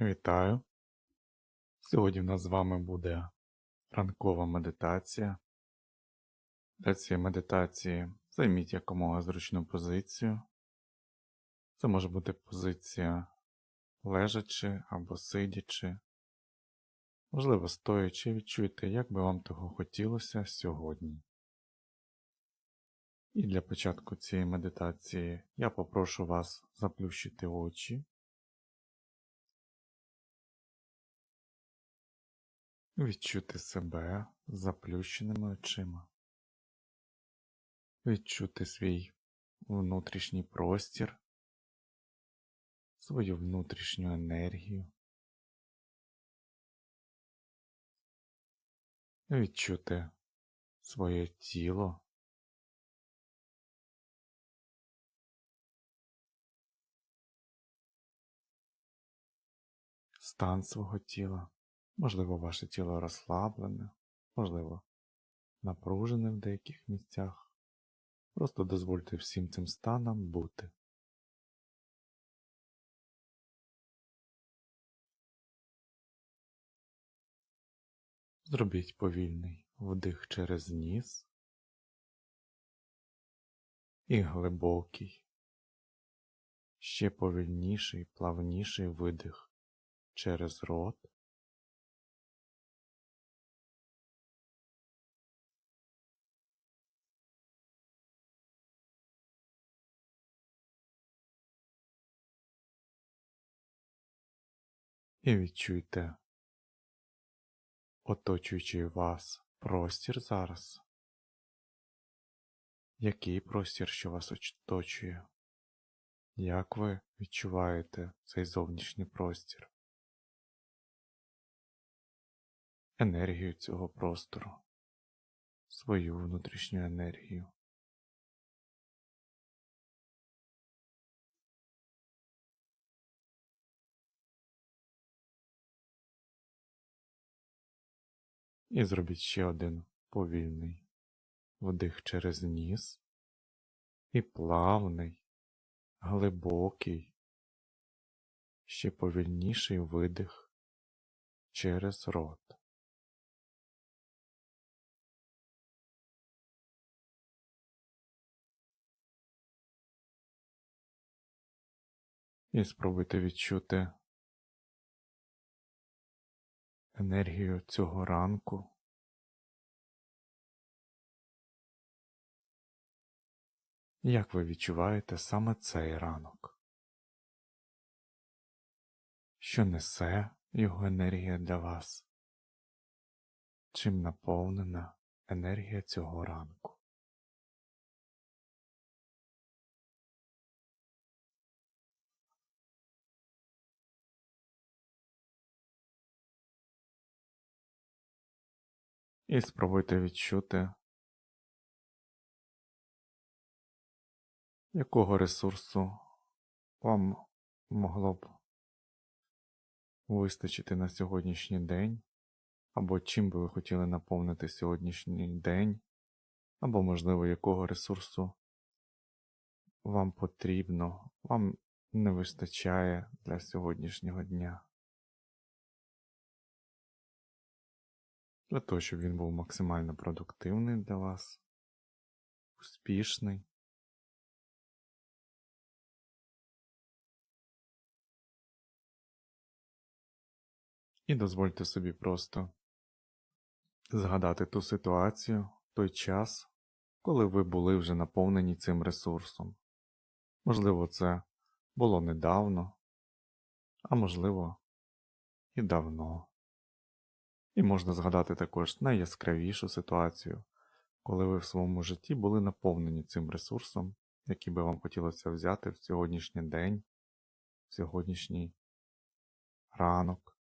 Вітаю! Сьогодні в нас з вами буде ранкова медитація. Для цієї медитації займіть якомога зручну позицію. Це може бути позиція лежачи або сидячи, можливо, стоячи, відчуйте, як би вам того хотілося сьогодні. І для початку цієї медитації я попрошу вас заплющити очі. Відчути себе заплющеними очима, відчути свій внутрішній простір, свою внутрішню енергію, відчути своє тіло, стан свого тіла. Можливо, ваше тіло розслаблене, можливо, напружене в деяких місцях. Просто дозвольте всім цим станам бути. Зробіть повільний вдих через ніс і глибокий, ще повільніший, плавніший видих через рот. І відчуйте оточуючий вас простір зараз. Який простір, що вас оточує? Як ви відчуваєте цей зовнішній простір? Енергію цього простору, свою внутрішню енергію. І зробіть ще один повільний вдих через ніс і плавний, глибокий, ще повільніший видих через рот. І спробуйте відчути енергію цього ранку. Як ви відчуваєте саме цей ранок? Що несе його енергія для вас? Чим наповнена енергія цього ранку? І спробуйте відчути, якого ресурсу вам могло б вистачити на сьогоднішній день, або чим би ви хотіли наповнити сьогоднішній день, або, можливо, якого ресурсу вам потрібно, вам не вистачає для сьогоднішнього дня. Для того, щоб він був максимально продуктивний для вас, успішний. І дозвольте собі просто згадати ту ситуацію, той час, коли ви були вже наповнені цим ресурсом. Можливо, це було недавно, а можливо, і давно. І можна згадати також найяскравішу ситуацію, коли ви в своєму житті були наповнені цим ресурсом, який би вам хотілося взяти в сьогоднішній день, в сьогоднішній ранок.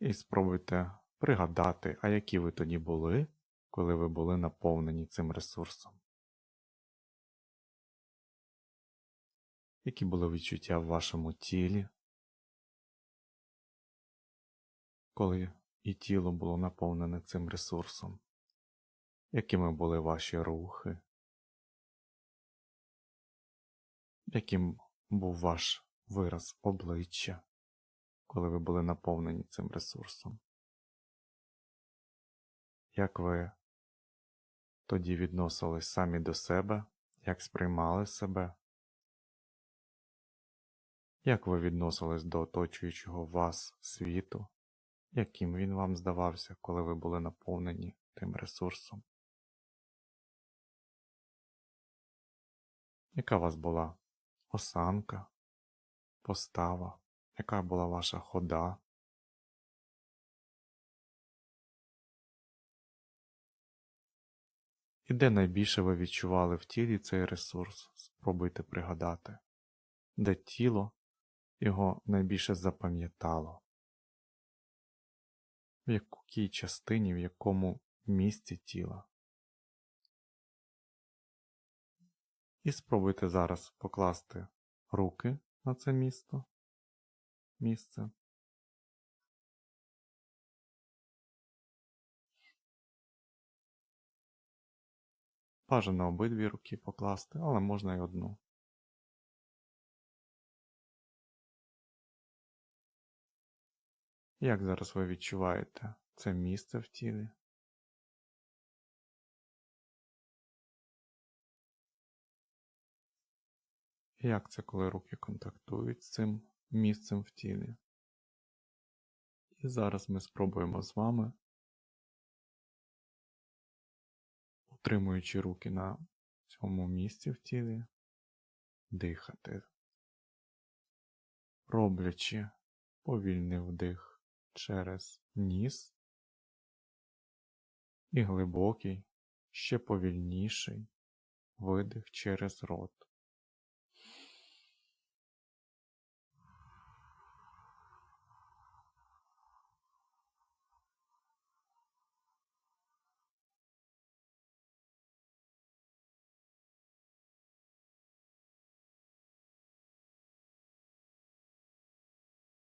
І спробуйте пригадати, а які ви тоді були, коли ви були наповнені цим ресурсом. Які були відчуття в вашому тілі, коли і тіло було наповнене цим ресурсом? Якими були ваші рухи? яким був ваш вираз обличчя, коли ви були наповнені цим ресурсом? Як ви тоді відносились самі до себе, як сприймали себе? Як ви відносились до оточуючого вас світу, яким він вам здавався, коли ви були наповнені тим ресурсом? Яка вас була осанка, постава, яка була ваша хода? І де найбільше ви відчували в тілі цей ресурс? Спробуйте пригадати, де тіло його найбільше запам'ятало, в якій частині, в якому місці тіла. І спробуйте зараз покласти руки на це місто, місце. Бажано обидві руки покласти, але можна й одну. Як зараз ви відчуваєте це місце в тілі? Як це, коли руки контактують з цим місцем в тілі? І зараз ми спробуємо з вами, утримуючи руки на цьому місці в тілі, дихати, роблячи повільний вдих через ніс і глибокий, ще повільніший видих через рот.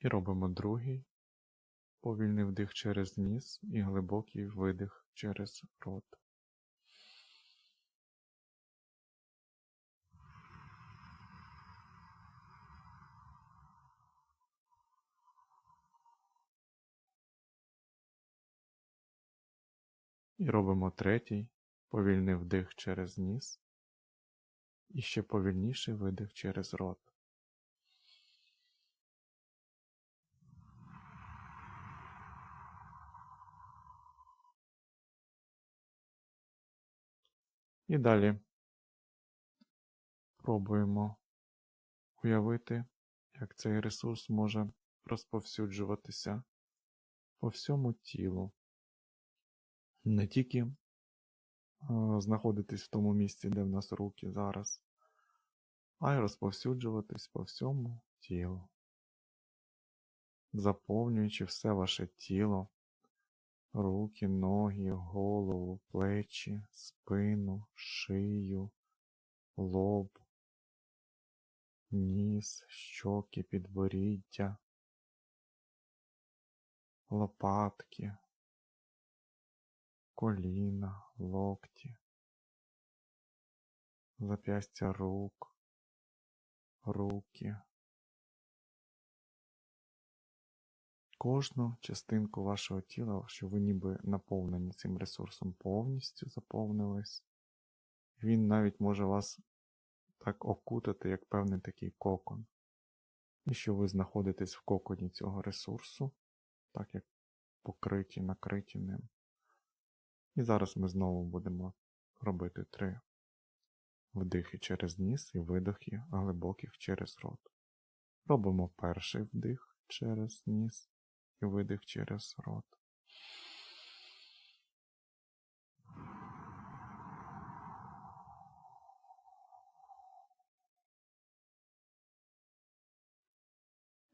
І робимо другий повільний вдих через ніс і глибокий видих через рот. І робимо третій повільний вдих через ніс і ще повільніший видих через рот. І далі пробуємо уявити, як цей ресурс може розповсюджуватися по всьому тілу. Не тільки е, знаходитись в тому місці, де в нас руки зараз, а й розповсюджуватись по всьому тілу, заповнюючи все ваше тіло руки, ноги, голову, плечі, спину, шию, лоб, ніс, щоки, підборіддя, лопатки, коліна, локті, зап'ястя рук, руки. Кожну частинку вашого тіла, що ви ніби наповнені цим ресурсом повністю заповнились. Він навіть може вас так окутати, як певний такий кокон. І що ви знаходитесь в коконі цього ресурсу, так як покриті, накриті ним. І зараз ми знову будемо робити три вдихи через ніс і видохи глибоких через рот. Робимо перший вдих через ніс і видих через рот.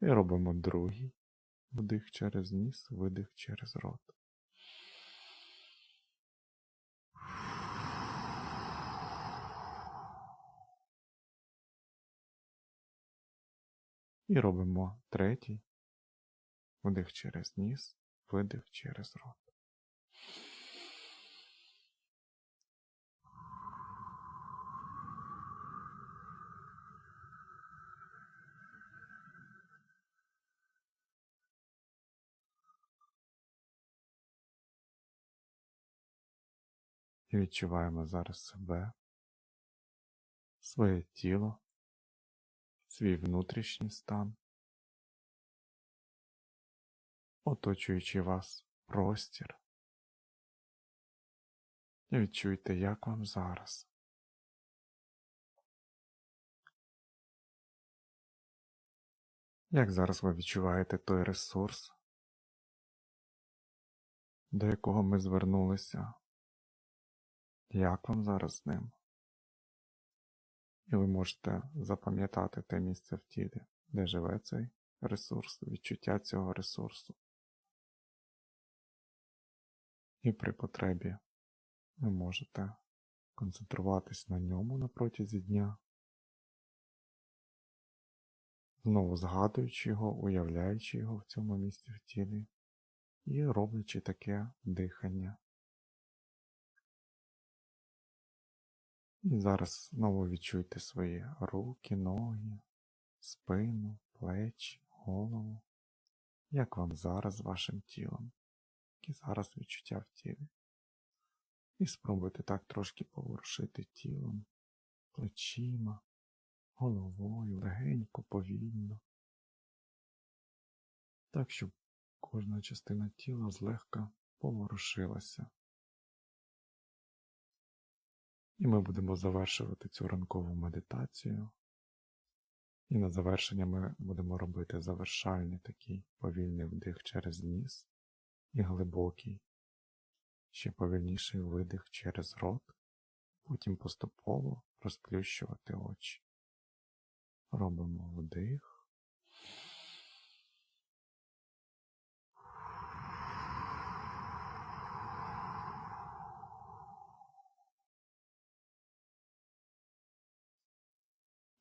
І робимо другий вдих через ніс, видих через рот. І робимо третій Вдих через ніс, видих через рот. І відчуваємо зараз себе, своє тіло, свій внутрішній стан оточуючи вас простір. І відчуйте, як вам зараз. Як зараз ви відчуваєте той ресурс, до якого ми звернулися? Як вам зараз з ним? І ви можете запам'ятати те місце в тілі, де живе цей ресурс, відчуття цього ресурсу. І при потребі ви можете концентруватись на ньому на протязі дня, знову згадуючи його, уявляючи його в цьому місці в тілі і роблячи таке дихання. І зараз знову відчуйте свої руки, ноги, спину, плечі, голову, як вам зараз з вашим тілом, які зараз відчуття в тілі. І спробуйте так трошки поворушити тілом, плечима, головою, легенько, повільно, так, щоб кожна частина тіла злегка поворушилася. І ми будемо завершувати цю ранкову медитацію. І на завершення ми будемо робити завершальний такий повільний вдих через ніс і глибокий, ще повільніший видих через рот, потім поступово розплющувати очі. Робимо вдих.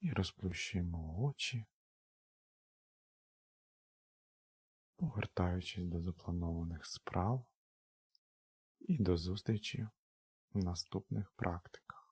І розплющуємо очі, повертаючись до запланованих справ і до зустрічі в наступних практиках.